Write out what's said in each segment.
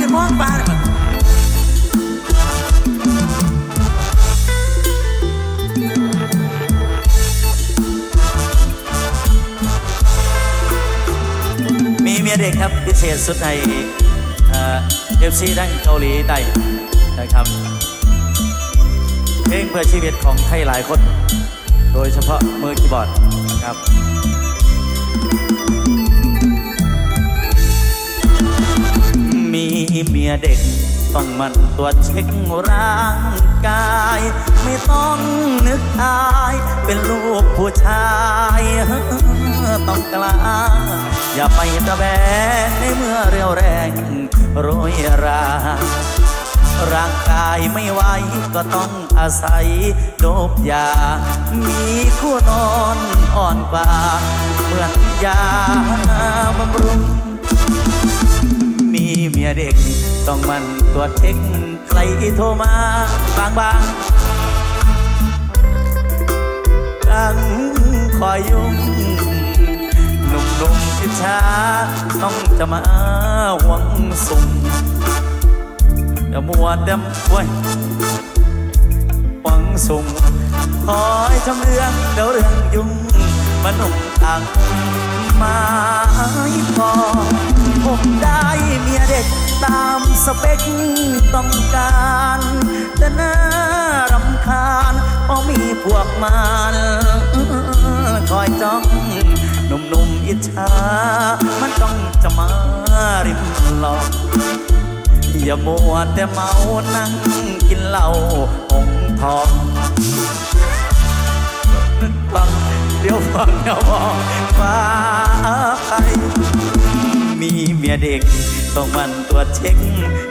ขึ้นมองฟ้ามีเมียเด็กครับพิเศษสุดในเอฟซีดังเกาหลีใต้นะครับ เพลงเพื่อชีวิตของใครหลายคน โดยเฉพาะมือคีย์บอร์ดนะครับ เมียเด็ก ต้องมันตรวจเช็คร่างกาย ไม่ต้องนึกอาย เป็นลูกผู้ชายต้องกล้า อย่าไปตะแบงในเมื่อเรียวแรงโรยราร่างกายไม่ไหวก็ต้องอาศัยโดบยา มีคู่นอนอ่อนกว่าเหมือนยาบำรุง เมียเด็ก ต้องมันตรวจเช็คใครโทรมาบางบางกังคอยยุ่งหนุ่มๆอิจฉาต้องจะมาหวังสุ่มอย่ามัวดำไว้ยหวังสุ่มคอยทำเรื่องเดี๋ยวเรื่องยุ่งมาหนุ่มต่างมาพอ ตามสเปคต้องการ แต่น่ารำคาญเพราะมีพวกมันคอยจ้องหนุ่มๆอิจฉามันต้องจะมาริมหลอกอย่ามัวแต่เมานั่งกินเหล้าองค์ทองฟังเดี๋ยวฟังเดี๋ยวมองฟ้าไปมีเมียเด็ก ต้องมันตรวจเช็ค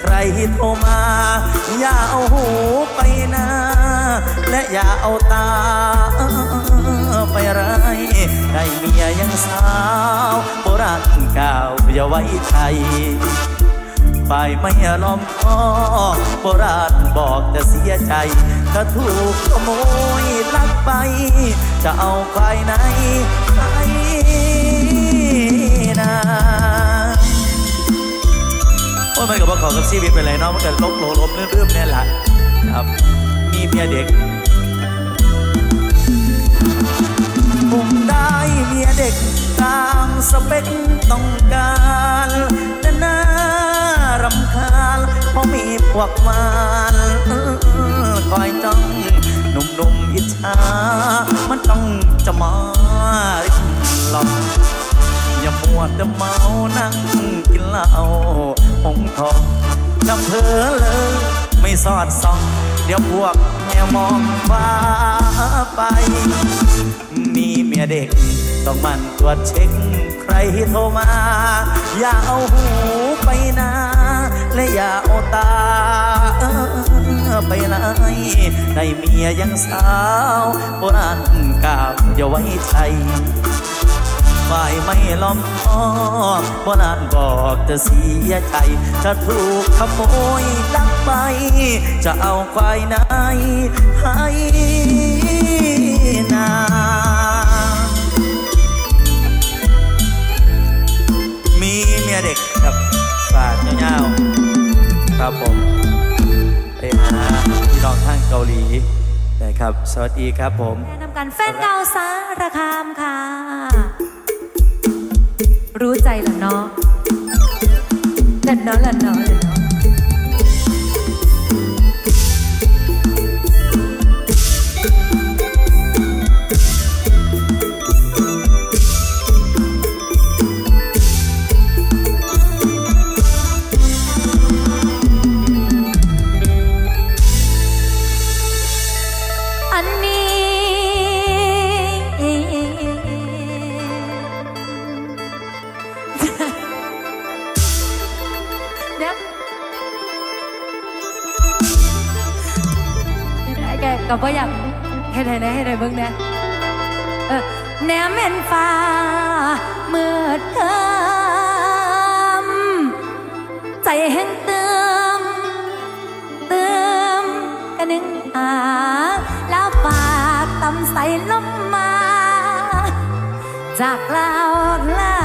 ใครโทรมา อย่าเอาหูไปนะ และอย่าเอาตาไปไรได้เมียยังสาวโบราณเก่าอย่าไว้ใจฝ่ายไม่ล้อมคอโบราณบอกจะเสียใจ ถ้าถูกขโมยลักไป จะเอาควายไหนไปน มันกับว่าเขากับชีวิตเป็นไรเนาะมันก็ลบโลลบเรื่มๆเนี่ยแหละครับ มีเมียเด็กผมได้เมียเด็กตามสเปคต้องการแต่น่ารำคาญเพราะมีพวกมันคอยจ้องหนุ่มๆอิจฉามันต้องจะมาริมหลอก อย่ามัวแต่เมานั่งกินเหล้าหงทองจำเพอเลยไม่สอดส่อง เดี๋ยวพวกแมวมองฟ้าไป มีเมียเด็ก ต้องมันตรวจเช็คใครโทรมา อย่าเอาหูไปนะและอย่าเอาตาไปไหนได้เมียยังสาวโบราณกล่าวอย่าไว้ใจ ฝ่ายไม่ล้อมคอโบราณบอกจะเสียใจ จะถูกขโมยลักไป จะเอาควายไหนให้นามีเมียเด็กครับฝากเงาวครับผมไปหาพี่น้องทางเกาหลีนะครับ สวัสดีครับผม แนะนำกันแฟนเก่าสารคามค่ะ รู้ใจเหรอเนาะเล่นเนาะเล่นเนาะเล่นเนาะ ใสลมมา จากลาวลา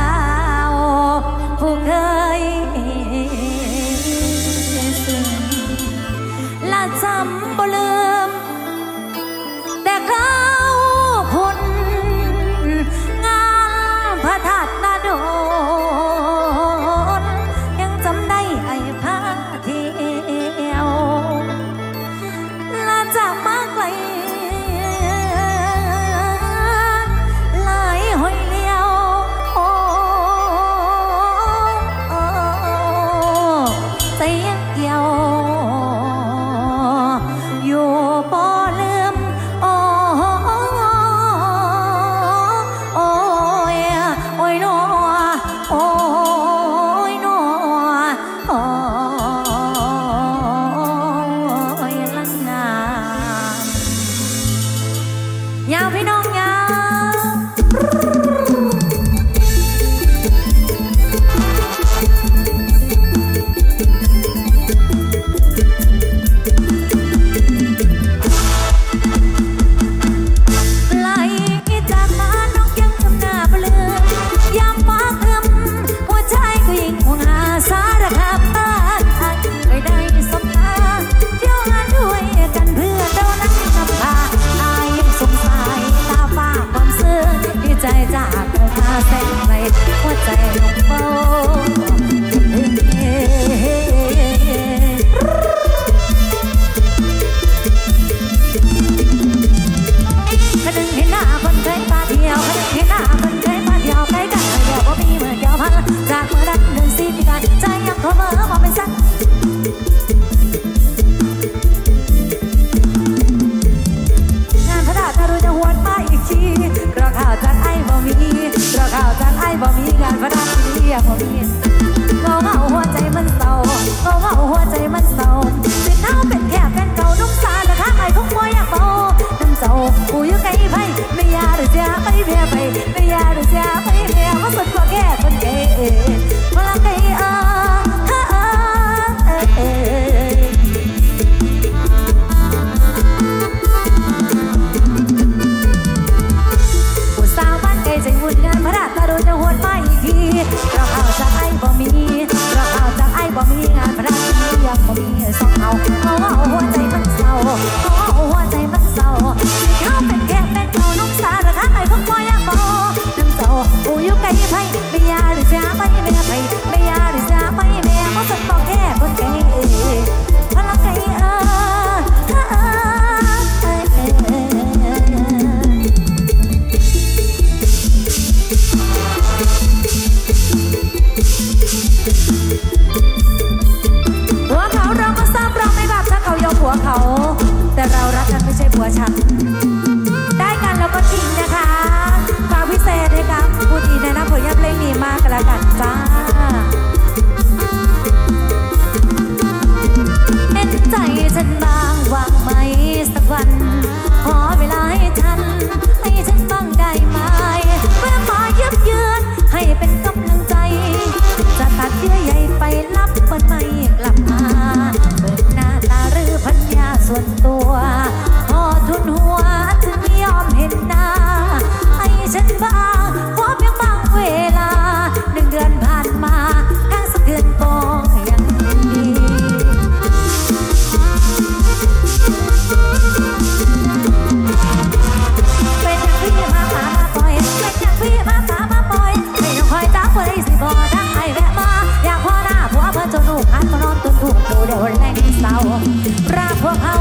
ราพวกเขา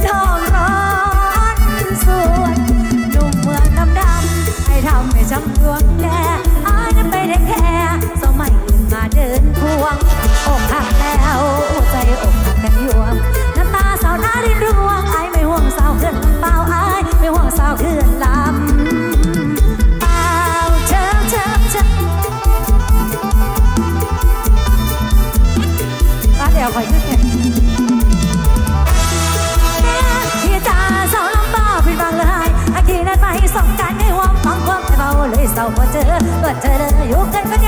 eyes. better. You got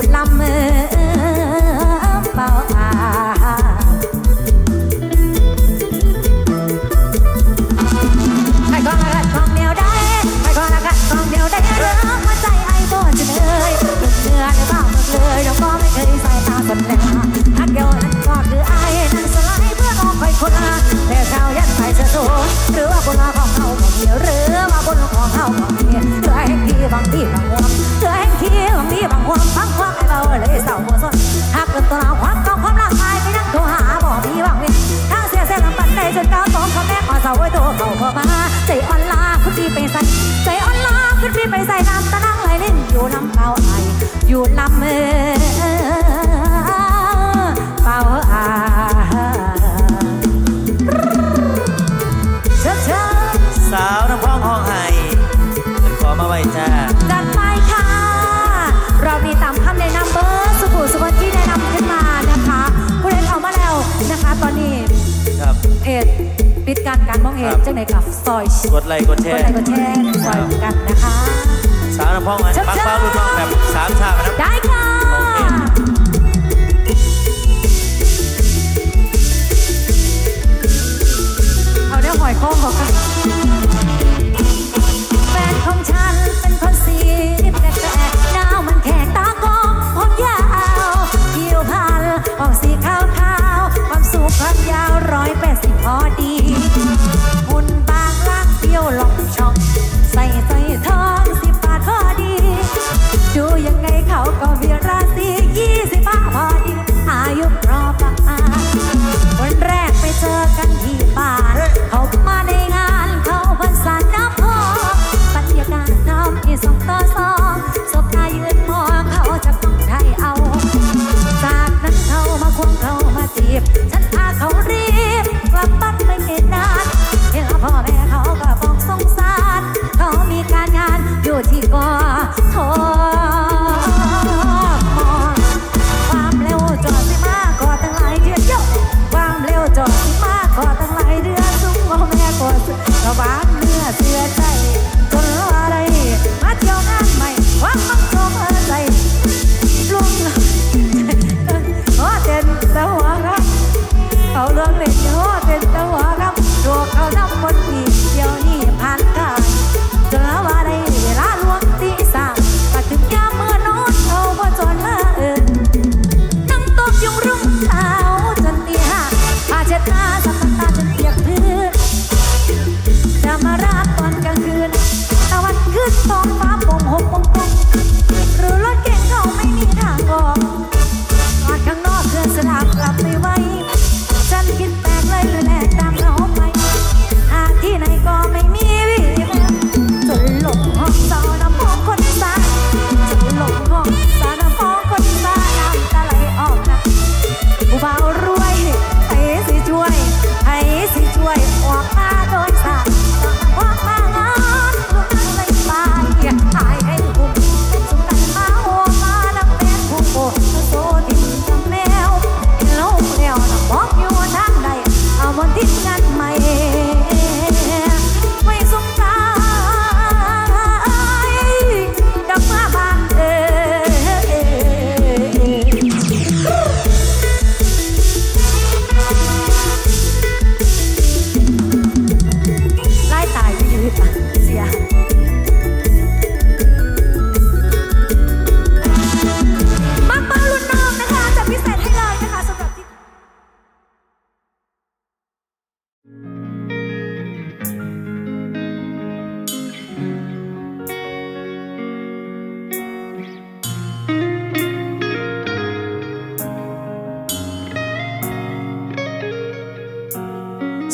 15 ลำเป่าอาเชิญเชิญสาวน้ำพ้องห้องไห้ขอมาไว้จ้าจัดไปค่ะ เรามีตามคำในะนำเบอร์สุขุสุขที่แนะนำขึ้นมานะคะผู้เล่นเอามาแล้วนะคะ ตอนนี้ครับเพจปิดการการมองเห็นจังไหนกับซอยกดไลค์กดแชร์กดไลค์กดแชร์ซอยกันนะคะ สาวลำพองอันปักเป้าลูกน้องแบบสามชาบนะได้ค่ะเอาได้หอยข้อเขาค่ะ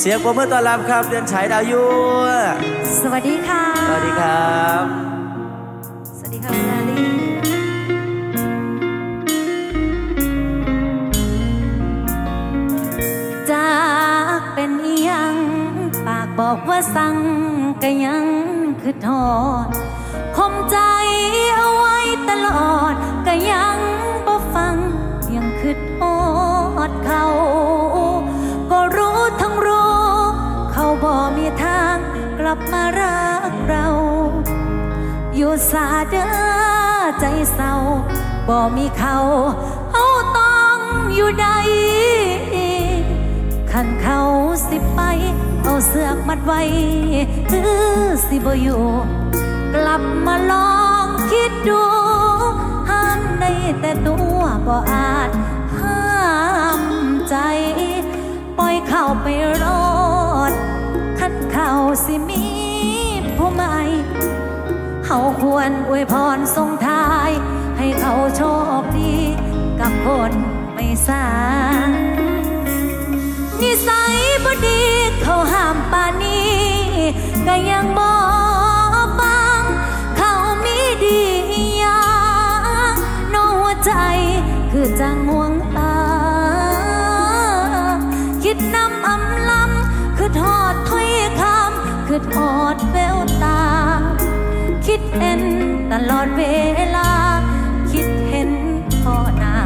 สียงปรบมือต้อนรับครับ เดือนฉายดาวยั่วสวัสดีค่ะ สวัสดีครับ สวัสดีค่ะคุณนาลีจากเป็นอีหยัง ปากบอกว่าสั่งก็ยังคือทอดคมใจเอาไว้ตลอดก็ยังบ่ฟังยังคือทอด ลับมารักเรา อยู่สาเด้อใจเศร้าบ่มีเขาเขาต้องอยู่ใดขันเขาสิไป เอาเสือกมัดไว้คือสิบ่อยู่ กลับมาลองคิดดูห้ามได้แต่ตัวบ่อาจห้ามใจ ปล่อยเข้าไปรอ เขาสิมีผู้ใหม่เขาควรอวยพรส่งท้าย ให้เขาโชคดีกับคนไม่สานิสัยบดีเขาห้ามปานี้ก็ยังบ อดเวลา คิดเห็นพ่อหน้า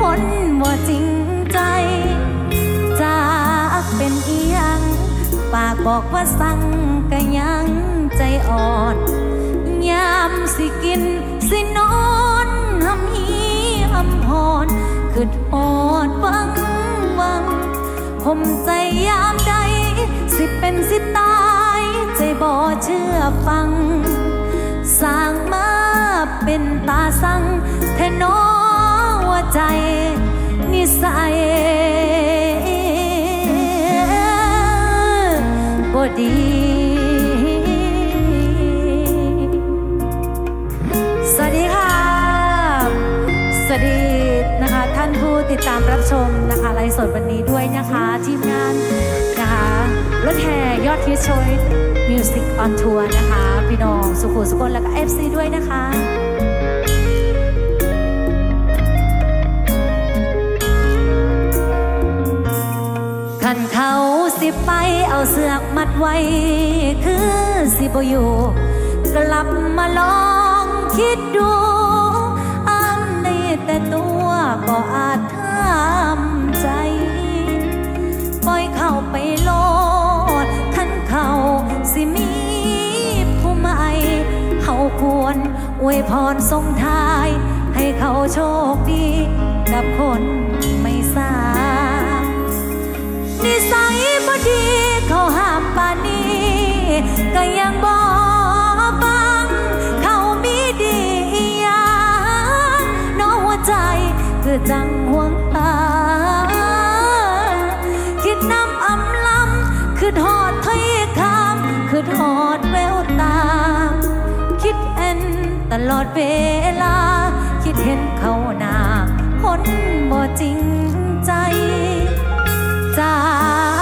คนว่าจริงใจ จากเป็นเอียง ปากบอกว่าสั่งก็ยังใจอ่อน ยามสิกิน สินอนหำฮีหำหอนคือทอดวังวังผมใจยามใด สิเป็นสิตาย ใจบ่เชื่อฟัง สร้าง เป็นตาสังแทนอว่าใจ นิสัยบ่ดีสวัสดีค่ะ สวัสดีนะคะ ท่านผู้ติดตามรับชมนะคะไลฟ์สดวันนี้ด้วยนะคะ ทีมงานนะคะรถแห่ยอดฮิตโชย มิวสิกออนทัวร์นะคะ พี่น้องสุขุมสุขนแล้วก็ FC ด้วยนะคะขันเขาสิไปเอาเสือกมัดไว้ คือสิบอยู่ กลับมาลองคิดดูอ้างในแต่ตัวก็อาจทำ สิมีผู้ใหม่เขาควรอวยพรส่งท้าย ให้เขาโชคดีกับคน เวลา คิดเห็นเขาหนาคนบ่จริงใจจา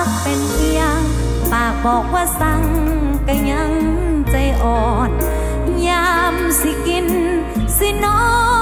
กเป็นเอียง ปากบอกว่าสั่งก็ยังใจอ่อน ยามสิกิน สินอน